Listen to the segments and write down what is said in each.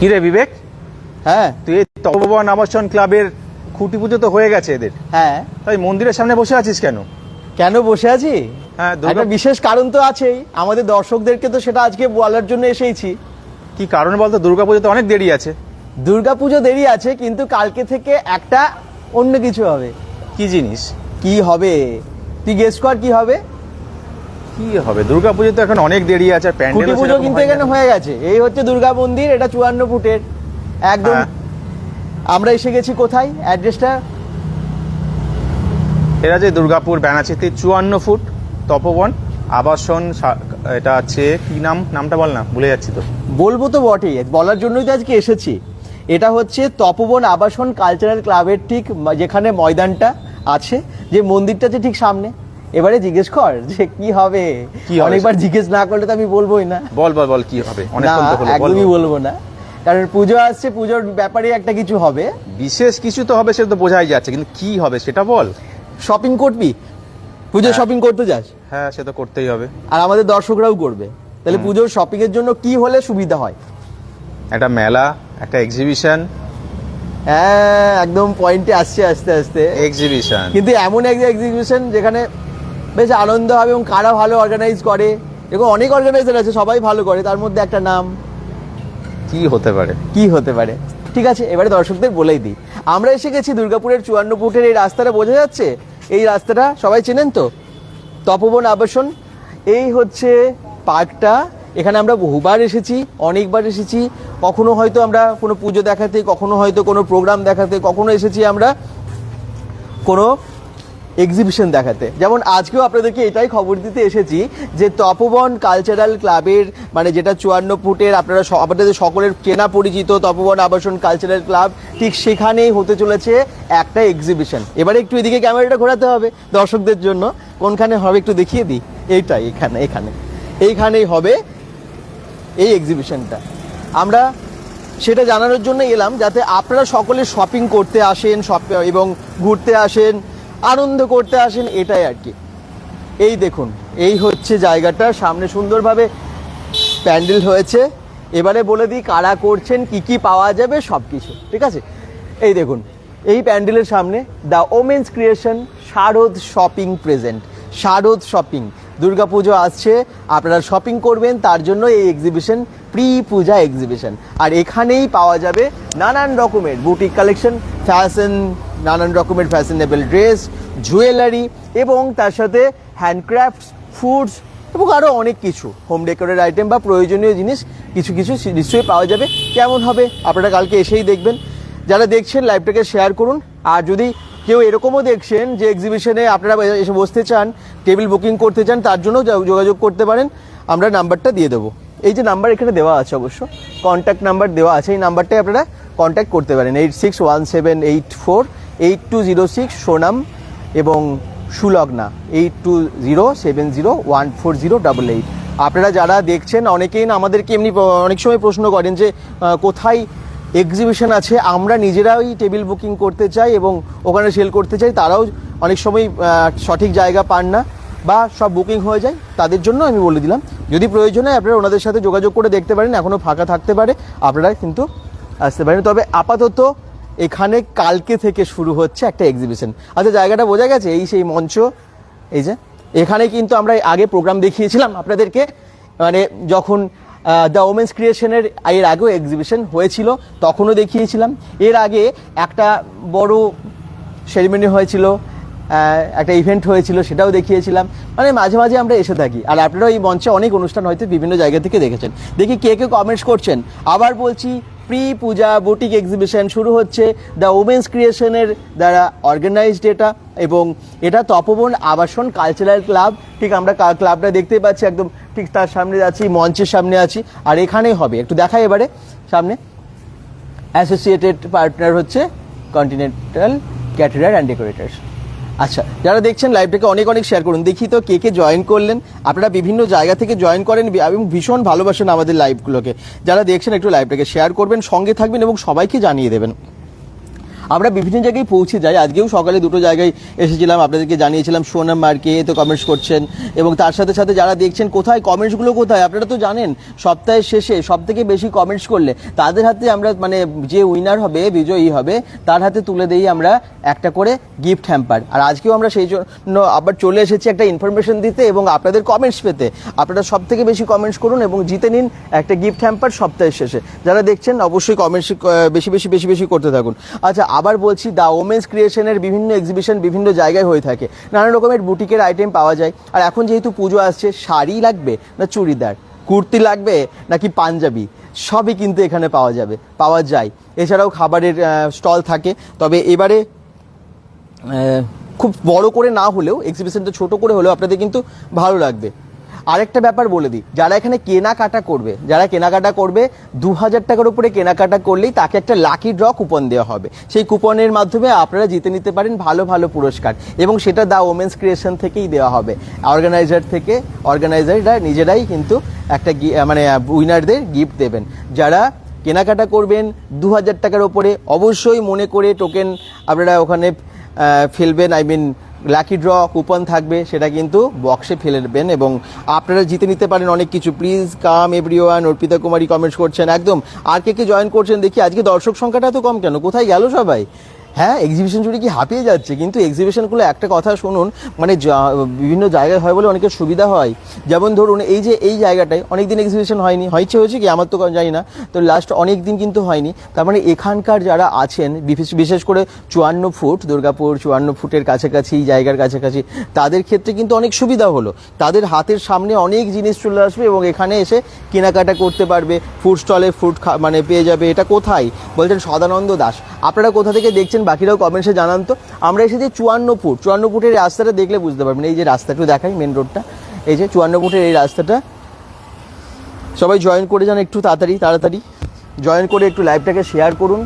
কি রে বিবেক? হ্যাঁ। তুই এই তপবন আবাসন ক্লাবের খুঁটি পুজো তো হয়ে গেছে এদের। হ্যাঁ। তাই মন্দিরের সামনে বসে আছিস কেন? কেন বসে আছি? হ্যাঁ, দুর্গা- একটা বিশেষ কারণ তো আছেই। আমাদের দর্শকদেরকে তো সেটা আজকে বলার জন্য এসেইছি। কি কারণ বলতো? দুর্গা তো অনেক দেরি আছে। দুর্গাপুজো দেরি আছে কিন্তু কালকে থেকে একটা অন্য কিছু হবে। কি জিনিস? কি হবে? তুই গেস কর কি হবে? কি হবে? দুর্গা তো এখন অনেক দেরি আছে আর প্যান্ডেল পুজো কিন্তু এখানে হয়ে গেছে। এই হচ্ছে দুর্গা মন্দির এটা চুয়ান্ন ফুটের। একদম হ্যাঁ। আমরা এসে গেছি কোথায়? অ্যাড্রেসটা এটা যে দুর্গাপুর ব্যানাচিতে চুয়ান্ন ফুট তপবন আবাসন এটা আছে কি নাম? নামটা বল না ভুলে যাচ্ছি তো। বলব তো বটেই বলার জন্যই তো আজকে এসেছি। এটা হচ্ছে তপবন আবাসন কালচারাল ক্লাবের ঠিক যেখানে ময়দানটা আছে যে মন্দিরটা আছে ঠিক সামনে। এবারে জিজ্ঞেস কর যে কি হবে। কি অনেকবার জিজ্ঞেস না করলে তো আমি বলবোই না। বল বল বল কি হবে? না একদমই বলব না। কারণ পুজো আসছে পুজোর ব্যাপারে একটা কিছু হবে। বিশেষ কিছু তো হবে সেটা তো বোঝাই যাচ্ছে কিন্তু কি হবে সেটা বল। শপিং করবি? পুজো হ্যাঁ। শপিং করতে যাস? হ্যাঁ সে তো করতেই হবে। আর আমাদের দর্শকরাও করবে। তাহলে পুজোর শপিং এর জন্য কি হলে সুবিধা হয়? একটা মেলা একটা এক্সিবিশন হ্যাঁ একদম পয়েন্টে আসছে আস্তে আস্তে। এক্সিবিশন কিন্তু এমন এক এক্সিবিশন যেখানে বেশ আনন্দ হবে এবং কারা ভালো অর্গানাইজ করে। এরকম অনেক অর্গানাইজার আছে সবাই ভালো করে তার মধ্যে একটা নাম। কি হতে পারে? কি হতে পারে? ঠিক আছে এবারে দর্শকদের বলেই দিই। আমরা এসে গেছি দুর্গাপুরের চুয়ান্ন ফুটের এই রাস্তাটা বোঝা যাচ্ছে? এই রাস্তাটা সবাই চেনেন তো? তপবন আবাসন। এই হচ্ছে পার্কটা। এখানে আমরা বহুবার এসেছি অনেকবার এসেছি। কখনো হয়তো আমরা কোনো পুজো দেখাতে কখনো হয়তো কোনো প্রোগ্রাম দেখাতে কখনো এসেছি আমরা কোনো এক্সিবিশন দেখাতে। যেমন আজকেও আপনাদেরকে এটাই খবর দিতে এসেছি যে তপবন কালচারাল ক্লাবের মানে যেটা চুয়ান্ন ফুটের, আপনারা আপনাদের সকলের চেনা পরিচিত তপবন আবাসন কালচারাল ক্লাব ঠিক সেখানেই হতে চলেছে একটা এক্সিবিশন এবারে একটু এদিকে ক্যামেরাটা ঘোরাতে হবে দর্শকদের জন্য। কোনখানে হবে একটু দেখিয়ে দিই। এইটাই এখানে এখানে। এইখানেই হবে এই এক্সিবিশনটা আমরা সেটা জানানোর জন্য এলাম যাতে আপনারা সকলে শপিং করতে আসেন শপ এবং ঘুরতে আসেন আনন্দ করতে আসেন, এটাই আর কি। এই দেখুন, এই হচ্ছে জায়গাটা, সামনে সুন্দরভাবে প্যান্ডেল হয়েছে। এবারে বলে দিই, কারা করছেন, কি কি পাওয়া যাবে সব কিছু ঠিক আছে? এই দেখুন, এই প্যান্ডেলের সামনে the women's creation Sharad shopping present. Sharad shopping, Durga Puja আসছে, আপনারা শপিং করবেন, তার জন্য এই এক্সিবিশন প্রি পূজা এক্সিবিশন আর এখানেই পাওয়া যাবে নানান রকমের বুটিক কালেকশন ফ্যাশন, নানান রকমের ফ্যাশনেবল ড্রেস, জুয়েলারি এবং তার সাথে হ্যান্ডক্রাফটস, ফুডস এবং আরও অনেক কিছু। হোম ডেকোরের আইটেম বা প্রয়োজনীয় জিনিস কিছু কিছু নিশ্চয়ই পাওয়া যাবে। কেমন হবে? আপনারা কালকে এসেই দেখবেন। যারা দেখছেন, লাইভটাকে শেয়ার করুন। আর যদি কেউ এরকমও দেখছেন যে এক্সিবিশনে আপনারা এসে বসতে চান টেবিল বুকিং করতে চান, তার জন্য যোগাযোগ করতে পারেন। আমরা নাম্বারটা দিয়ে দেবো। এই যে নাম্বার এখানে দেওয়া আছে অবশ্য। কন্ট্যাক্ট নাম্বার দেওয়া আছে। এই নাম্বারটাই আপনারা কন্ট্যাক্ট করতে পারেন। Eight six one seven eight four eight two zero six Sonam এবং Sulagna eight two zero seven zero one four zero double eight আপনারা যারা দেখছেন, অনেকেই না আমাদেরকে এমনি অনেক সময় প্রশ্ন করেন যে কোথায় এক্সিবিশন আছে? আমরা নিজেরাই টেবিল বুকিং করতে চাই এবং ওখানে সেল করতে চাই, তারাও অনেক সময় সঠিক জায়গা পান না বা সব বুকিং হয়ে যায়। তাদের জন্য আমি বলে দিলাম। যদি প্রয়োজন হয় আপনারা ওনাদের সাথে যোগাযোগ করে দেখতে পারেন এখনও ফাঁকা থাকতে পারে। আপনারা কিন্তু আসতে পারেন। তবে আপাতত এখানে কালকে থেকে শুরু হচ্ছে একটা এক্সিবিশন আচ্ছা জায়গাটা বোঝা গেছে, এই সেই মঞ্চ, এই যে, এখানে কিন্তু আমরা আগে প্রোগ্রাম দেখিয়েছিলাম আপনাদেরকে মানে যখন দ্য ওমেন্স ক্রিয়েশনের এর আগেও এক্সিবিশন হয়েছিল, তখনও দেখিয়েছিলাম। এর আগে একটা বড় সেরিমনি হয়েছিল একটা ইভেন্ট হয়েছিল, সেটাও দেখিয়েছিলাম। মানে মাঝে মাঝে আমরা এসে থাকি। আর আপনারা এই মঞ্চে অনেক অনুষ্ঠান হয়তো বিভিন্ন জায়গা থেকে দেখেছেন। দেখি কে কে কমেন্টস করছেন। আবার বলছি প্রি পূজা বুটিক এক্সিবিশন শুরু হচ্ছে। দ্য ওমেন্স ক্রিয়েশনের দ্বারা অর্গানাইজড এটা এবং এটা তপবন আবাসন কালচারাল ক্লাব ঠিক আমরা ক্লাবটা দেখতেই পাচ্ছি একদম ঠিক তার সামনে আছি, মঞ্চের সামনে আছি। আর এখানেই হবে। একটু দেখাই এবারে। সামনে। অ্যাসোসিয়েটেড পার্টনার হচ্ছে কন্টিনেন্টাল ক্যাটারার অ্যান্ড ডেকোরেটার্স আচ্ছা যারা দেখছেন লাইভটাকে অনেক অনেক শেয়ার করুন। দেখি তো কে কে জয়েন করলেন। আপনারা বিভিন্ন জায়গা থেকে জয়েন করেন এবং ভীষণ ভালোবাসেন আমাদের লাইভগুলোকে যারা দেখছেন একটু লাইভটাকে শেয়ার করবেন, সঙ্গে থাকবেন এবং সবাইকে জানিয়ে দেবেন। আমরা বিভিন্ন জায়গায় পৌঁছে যাই। আজকেও সকালে দুটো জায়গায় এসেছিলাম, আপনাদেরকে জানিয়েছিলাম, সোনাম মার্কে তো কমেন্টস করছেন এবং তার সাথে সাথে যারা দেখছেন, কোথায়? কমেন্টসগুলো কোথায়? আপনারা তো জানেন, সপ্তাহের শেষে সব থেকে বেশি কমেন্টস করলে তাদের হাতে আমরা মানে যে উইনার হবে, বিজয়ী হবে, তার হাতে তুলে দিই আমরা একটা করে গিফট হ্যাম্পার আর আজকেও আমরা সেই জন্য আবার চলে এসেছি একটা ইনফরমেশন দিতে এবং আপনাদের কমেন্টস পেতে। আপনারা সব থেকে বেশি কমেন্টস করুন এবং জিতে নিন একটা গিফট হ্যাম্পার সপ্তাহের শেষে। যারা দেখছেন, অবশ্যই কমেন্টস বেশি বেশি বেশি বেশি করতে থাকুন। আচ্ছা আবার বলছি দ্য ওমেন্স ক্রিয়েশনের বিভিন্ন এক্সিবিশন বিভিন্ন জায়গায় হয়ে থাকে। নানা রকমের বুটিকের আইটেম পাওয়া যায়। আর এখন যেহেতু পুজো আসছে, শাড়ি লাগবে না চুড়িদার? কুর্তি লাগবে নাকি পাঞ্জাবি? সবই কিন্তু এখানে পাওয়া যাবে, পাওয়া যায়। এছাড়াও খাবারের স্টল থাকে। তবে এবারে খুব বড় করে না হলেও এক্সিবিশনটা ছোট করে হলেও আপনাদের কিন্তু ভালো লাগবে। আরেকটা ব্যাপার বলে দিই, যারা এখানে কেনাকাটা করবে, যারা কেনাকাটা করবে দু হাজার টাকার উপরে কেনাকাটা করলেই তাকে একটা লাকি ড্র কুপন দেওয়া হবে। সেই কুপনের মাধ্যমে আপনারা জিতে নিতে পারেন ভালো ভালো পুরস্কার এবং সেটা দ্য ওমেন্স ক্রিয়েশন থেকেই দেওয়া হবে। অর্গানাইজার থেকে অর্গানাইজাররা নিজেরাই কিন্তু একটা মানে উইনারদের গিফট দেবেন। যারা কেনাকাটা করবেন দু হাজার টাকার ওপরে অবশ্যই মনে করে টোকেন আপনারা ওখানে ফেলবেন I mean lucky draw coupon থাকবে, সেটা কিন্তু বক্সে ফেলে দেবেন এবং আপনারা জিতে নিতে পারেন অনেক কিছু। Please come everyone Arpita Kumari comments করছেন, একদম। আর কে কে জয়েন করছেন, দেখি আজকে দর্শক সংখ্যাটা তো কম কেন? কোথায় গেল সবাই? হ্যাঁ এক্সিবিশন জুড়ে কি হাঁপিয়ে যাচ্ছে? কিন্তু এক্সিবিশনগুলো একটা কথা শুনুন মানে বিভিন্ন জায়গায় হয় বলে অনেকের সুবিধা হয়। যেমন ধরুন, এই যে, এই জায়গাটায় অনেক দিন এক্সিবিশন হয়নি। হয়েছে হয়েছে কি? আমার তো জানি না। তো লাস্ট অনেক দিন কিন্তু হয়নি। তার মানে এখানকার যারা আছেন, বিশেষ- বিশেষ করে চুয়ান্ন ফুট, দুর্গাপুর চুয়ান্ন ফুটের কাছাকাছি জায়গার কাছাকাছি, তাদের ক্ষেত্রে কিন্তু অনেক সুবিধা হলো। তাদের হাতের সামনে অনেক জিনিস চলে আসবে এবং এখানে এসে কেনাকাটা করতে পারবে। ফুড স্টলে ফুড মানে পেয়ে যাবে। এটা কোথায়? বলছেন সদানন্দ দাস। আপনারা কোথা থেকে দেখছেন বাকিরাও কমেন্টসে জানান তো। আমরা এসেছি চুয়ান্ন ফুট চুয়ান্ন ফুটের রাস্তাটা দেখলে বুঝতে পারবেন। এই যে রাস্তাটা দেখাই মেন রোডটা এই যে চুয়ান্ন ফুটের এই রাস্তাটা। সবাই জয়েন করে যান একটু তাড়াতাড়ি তাড়াতাড়ি। জয়েন করে একটু লাইভটাকে শেয়ার করুন।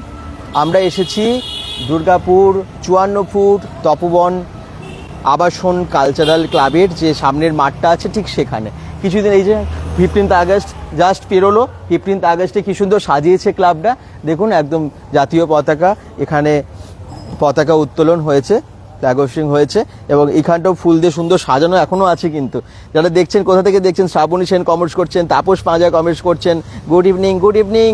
আমরা এসেছি দুর্গাপুর চুয়ান্ন ফুট তপবন, আবাসন কালচারাল ক্লাবের যে সামনের মাঠটা আছে ঠিক সেখানে। কিছুদিন এই যে ফিফটিন্থ আগস্ট জাস্ট পেরোলো। ফিফটিন্থ আগস্টে কি সুন্দর সাজিয়েছে ক্লাবটা দেখুন, একদম জাতীয় পতাকা। এখানে পতাকা উত্তোলন হয়েছে ফ্ল্যাগ হোস্টিং হয়েছে এবং এখানটাও ফুল দিয়ে সুন্দর সাজানো এখনও আছে কিন্তু। যারা দেখছেন, কোথা থেকে দেখছেন, শ্রাবণী সেন কমেন্টস করছেন, তাপস পাঁজা কমেন্টস করছেন good evening good evening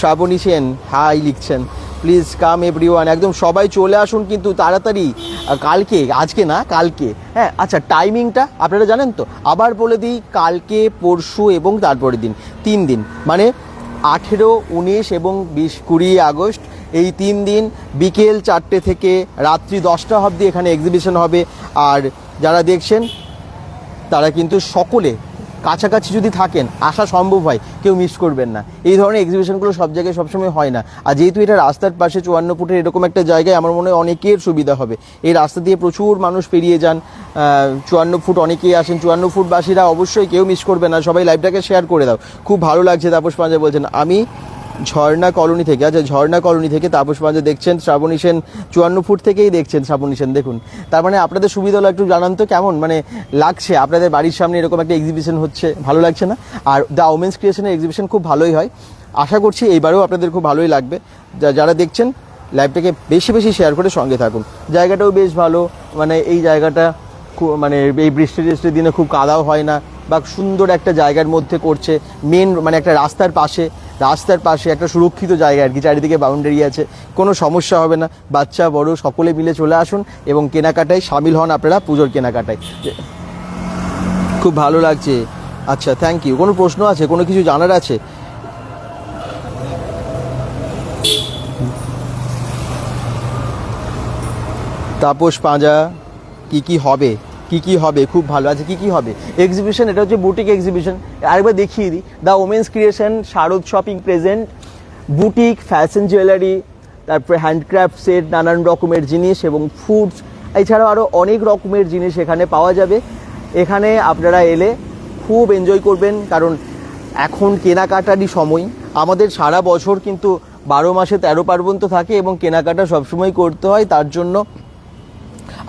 Shrabani Sen hi লিখছেন। প্লিজ কাম এভরিওয়ান একদম সবাই চলে আসুন কিন্তু তাড়াতাড়ি। কালকে, আজকে না, কালকে। হ্যাঁ আচ্ছা টাইমিংটা আপনারা জানেন তো? আবার বলে দিই, কালকে, পরশু এবং তারপরের দিন, তিন দিন। মানে আঠেরো, উনিশ এবং বিশ কুড়ি আগস্ট এই তিন দিন বিকেল চারটে থেকে রাত্রি দশটা অবধি এখানে এক্সিবিশন হবে। আর যারা দেখছেন, তারা কিন্তু সকলে কাছাকাছি যদি থাকেন, আসা সম্ভব হয়, কেউ মিস করবেন না। এই ধরনের এক্সিবিশনগুলো সব জায়গায় সবসময় হয় না। আর যেহেতু এটা রাস্তার পাশে চুয়ান্ন ফুটের এরকম একটা জায়গায়, আমার মনে হয় অনেকের সুবিধা হবে। এই রাস্তা দিয়ে প্রচুর মানুষ পেরিয়ে যান চুয়ান্ন ফুট অনেকেই আসেন, চুয়ান্ন ফুটবাসীরা অবশ্যই কেউ মিস করবে না। সবাই লাইভটাকে শেয়ার করে দাও। খুব ভালো লাগছে তাপস পাঞ্জা বলছেন, আমি ঝর্ণা কলোনি থেকে আচ্ছা ঝর্ণা কলোনি থেকে তাপস পাঞ্জা দেখছেন, শ্রাবণী সেন চুয়ান্ন ফুট থেকেই দেখছেন শ্রাবণী সেন, দেখুন। তার মানে আপনাদের সুবিধা হলো একটু জানান তো, কেমন? মানে লাগছে, আপনাদের বাড়ির সামনে এরকম একটা এক্সিবিশন হচ্ছে, ভালো লাগছে না? আর দ্য ওমেন্স ক্রিয়েশনের এক্সিবিশন খুব ভালোই হয়। আশা করছি এইবারেও আপনাদের খুব ভালোই লাগবে। যারা দেখছেন লাইভটাকে বেশি বেশি শেয়ার করে সঙ্গে থাকুন। জায়গাটাও বেশ ভালো মানে এই জায়গাটা মানে এই বৃষ্টি টিষ্টির দিনে খুব কাদাও হয় না, বা সুন্দর একটা জায়গার মধ্যে করছে মেন মানে একটা রাস্তার পাশে রাস্তার পাশে একটা সুরক্ষিত জায়গা আর কি, চারিদিকে বাউন্ডারি আছে। কোনো সমস্যা হবে না। বাচ্চা, বড়, সকলে মিলে চলে আসুন এবং কেনাকাটায় সামিল হন আপনারা পুজোর কেনাকাটায়। খুব ভালো লাগছে। আচ্ছা থ্যাংক ইউ কোনো প্রশ্ন আছে? কোনো কিছু জানার আছে? তাপস পাঁজা, কি কি হবে? কি কি হবে, খুব ভালো আছে, কি কি হবে? এক্সিবিশন এটা হচ্ছে বুটিক এক্সিবিশন আরেকবার দেখিয়ে দিই the women's creation Sharad shopping present boutique fashion jewellery তারপরে হ্যান্ডক্রাফটসের নানান রকমের জিনিস এবং ফুডস এছাড়াও আরও অনেক রকমের জিনিস এখানে পাওয়া যাবে। এখানে আপনারা এলে খুব এনজয় করবেন, কারণ এখন কেনাকাটারই সময়। আমাদের সারা বছর কিন্তু বারো মাসে তেরো পার্বণ তো থাকে এবং কেনাকাটা সবসময় করতে হয়, তার জন্য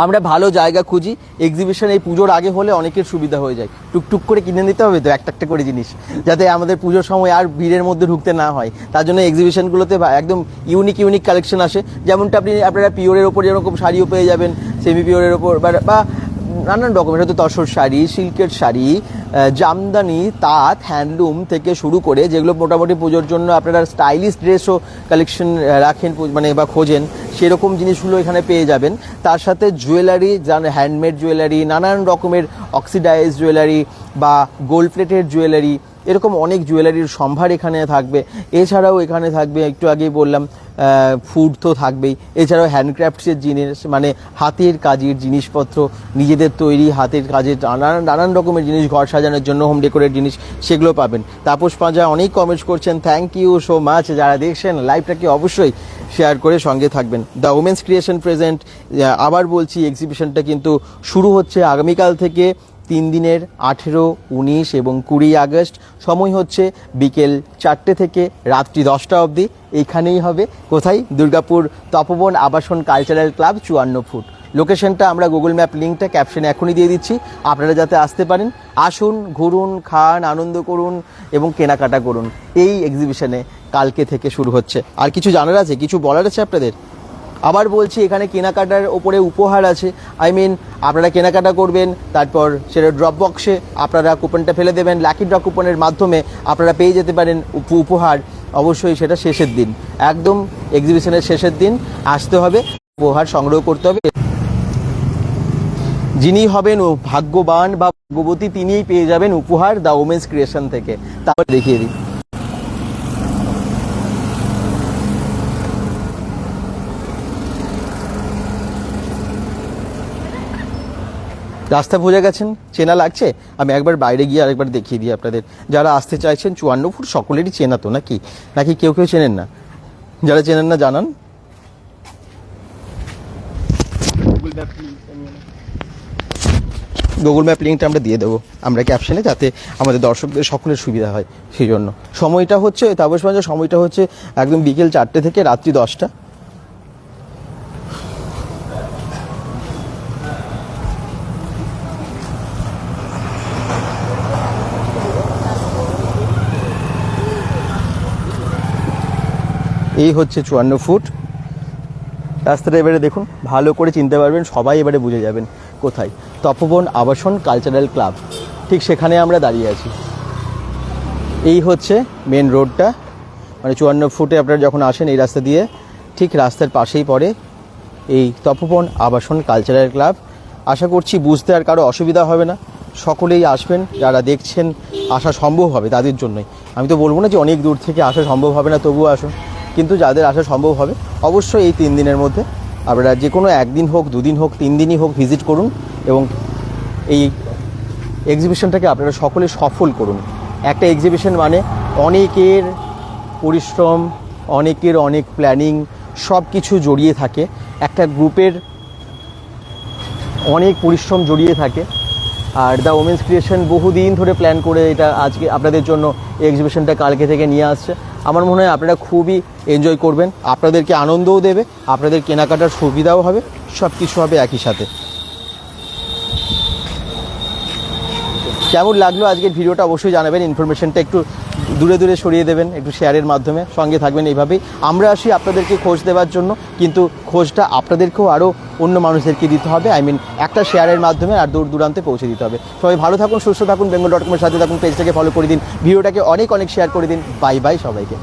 আমরা ভালো জায়গা খুঁজি এক্সিবিশন এই পুজোর আগে হলে অনেকের সুবিধা হয়ে যায়। টুকটুক করে কিনে নিতে হবে তো, একটা একটা করে জিনিস, যাতে আমাদের পুজোর সময় আর ভিড়ের মধ্যে ঢুকতে না হয়। তার জন্য এক্সিবিশনগুলোতে একদম ইউনিক ইউনিক কালেকশন আসে। যেমনটা আপনি, আপনারা পিওরের ওপর যেরকম শাড়িও পেয়ে যাবেন সেমি পিওরের ওপর বা নানান রকমের হয়তো তসর শাড়ি, সিল্কের শাড়ি জামদানি, তাঁত, হ্যান্ডলুম থেকে শুরু করে যেগুলো মোটামুটি পুজোর জন্য আপনারা স্টাইলিশ ড্রেসও কালেকশন রাখেন মানে বা খোঁজেন, সেরকম জিনিসগুলো এখানে পেয়ে যাবেন। তার সাথে জুয়েলারি যান হ্যান্ডমেড জুয়েলারি নানান রকমের অক্সিডাইজ জুয়েলারি বা গোল্ড প্লেটের জুয়েলারি এরকম অনেক জুয়েলারির সম্ভার এখানে থাকবে। এছাড়াও এখানে থাকবে, একটু আগেই বললাম ফুড তো থাকবেই। এছাড়াও হ্যান্ডক্রাফটসের জিনিস মানে হাতের কাজের জিনিসপত্র, নিজেদের তৈরি হাতের কাজের নানান নানান রকমের জিনিস ঘর সাজানোর জন্য হোম ডেকোরেট জিনিস সেগুলো পাবেন। তাপস পাঁজা অনেক কমেন্টস করছেন থ্যাংক ইউ সো মাচ যারা দেখছেন লাইভটাকে অবশ্যই শেয়ার করে সঙ্গে থাকবেন। দ্য উমেন্স ক্রিয়েশন প্রেজেন্ট আবার বলছি এক্সিবিশনটা কিন্তু শুরু হচ্ছে আগামীকাল থেকে। তিন দিনের আঠেরো, উনিশ এবং কুড়ি আগস্ট। সময় হচ্ছে বিকেল চারটে থেকে রাত্রি দশটা অবধি। এইখানেই হবে। কোথায়? দুর্গাপুর তপবন আবাসন কালচারাল ক্লাব চুয়ান্ন ফুট। লোকেশনটা আমরা গুগল ম্যাপ লিঙ্কটা ক্যাপশনে এখনই দিয়ে দিচ্ছি। আপনারা যাতে আসতে পারেন, আসুন, ঘুরুন, খান, আনন্দ করুন এবং কেনাকাটা করুন। এই এক্সিবিশনে কালকে থেকে শুরু হচ্ছে। আর কিছু জানার আছে? কিছু বলার আছে আপনাদের? আবার বলছি, এখানে কেনাকাটার ওপরে উপহার আছে। আই মিন আপনারা কেনাকাটা করবেন, তারপর সেটা ড্রপ বক্সে আপনারা কুপনটা ফেলে দেবেন লাকি ড্র কুপনের মাধ্যমে আপনারা পেয়ে যেতে পারেন উপ- উপহার। অবশ্যই সেটা শেষের দিন, একদম এক্সিবিশনের শেষের দিন আসতে হবে, উপহার সংগ্রহ করতে হবে। যিনি হবেন ও ভাগ্যবান বা ভাগ্যবতী, তিনিই পেয়ে যাবেন উপহার দ্য ওমেন্স ক্রিয়েশন থেকে। তারপর দেখিয়ে দিই। রাস্তা বুঝে গেছেন? চেনা লাগছে? আমি একবার বাইরে গিয়ে আরেকবার দেখিয়ে দিই আপনাদের। যারা আসতে চাইছেন চুয়ান্ন ফুট সকলেরই চেনা তো নাকি? নাকি কেউ কেউ চেনেন না? যারা চেনেন না জানান। গুগল ম্যাপ লিঙ্কটা আমরা দিয়ে দেবো। আমরা ক্যাপশনে যাতে আমাদের দর্শকদের সকলের সুবিধা হয় সেই জন্য। সময়টা হচ্ছে তাপস সময়টা হচ্ছে একদম বিকেল চারটে থেকে রাত্রি দশটা। এই হচ্ছে চুয়ান্ন ফুট। রাস্তাটা এবারে দেখুন, ভালো করে চিনতে পারবেন, সবাই এবারে বুঝে যাবেন কোথায়। তপবন আবাসন কালচারাল ক্লাব, ঠিক সেখানে আমরা দাঁড়িয়ে আছি। এই হচ্ছে মেন রোডটা মানে চুয়ান্ন ফুটে আপনারা যখন আসেন এই রাস্তা দিয়ে, ঠিক রাস্তার পাশেই পড়ে এই তপবন আবাসন কালচারাল ক্লাব। আশা করছি বুঝতে আর কারও অসুবিধা হবে না, সকলেই আসবেন, যারা দেখছেন, আসা সম্ভব হবে তাদের জন্যই। আমি তো বলব না যে অনেক দূর থেকে আসা সম্ভব হবে না, তবুও আসুন। কিন্তু যাদের আসা সম্ভব হবে, অবশ্যই এই তিন দিনের মধ্যে আপনারা যে কোনো একদিন হোক, দুদিন হোক, তিন দিনই হোক ভিজিট করুন এবং এই এক্সিবিশনটাকে আপনারা সকলে সফল করুন। একটা এক্সিবিশন মানে অনেকের পরিশ্রম, অনেকের অনেক প্ল্যানিং সব কিছু জড়িয়ে থাকে। একটা গ্রুপের অনেক পরিশ্রম জড়িয়ে থাকে। আর দ্য ওমেন্স ক্রিয়েশন বহুদিন ধরে প্ল্যান করে এটা আজকে আপনাদের জন্য এই এক্সিবিশনটা কালকে থেকে নিয়ে আসছে। আমার মনে হয় আপনারা খুবই এনজয় করবেন। আপনাদেরকে আনন্দও দেবে, আপনাদের কেনাকাটার সুবিধাও হবে সব কিছু হবে একই সাথে। কেমন লাগল আজকের ভিডিওটা অবশ্যই জানাবেন ইনফরমেশনটা একটু দূরে দূরে সরিয়ে দেবেন, একটু শেয়ারের মাধ্যমে, সঙ্গে থাকবেন এইভাবেই। আমরা আসি আপনাদেরকে খোঁজ দেওয়ার জন্য, কিন্তু খোঁজটা আপনাদেরকেও আরও অন্য মানুষদেরকে দিতে হবে আই মিন একটা শেয়ারের মাধ্যমে আর দূর দূরান্তে পৌঁছে দিতে হবে। সবাই ভালো থাকুন, সুস্থ থাকুন বেঙ্গল ডট কমের সাথে থাকুন পেজটাকে ফলো করে দিন, ভিডিওটাকে অনেক অনেক শেয়ার করে দিন। বাই বাই সবাইকে।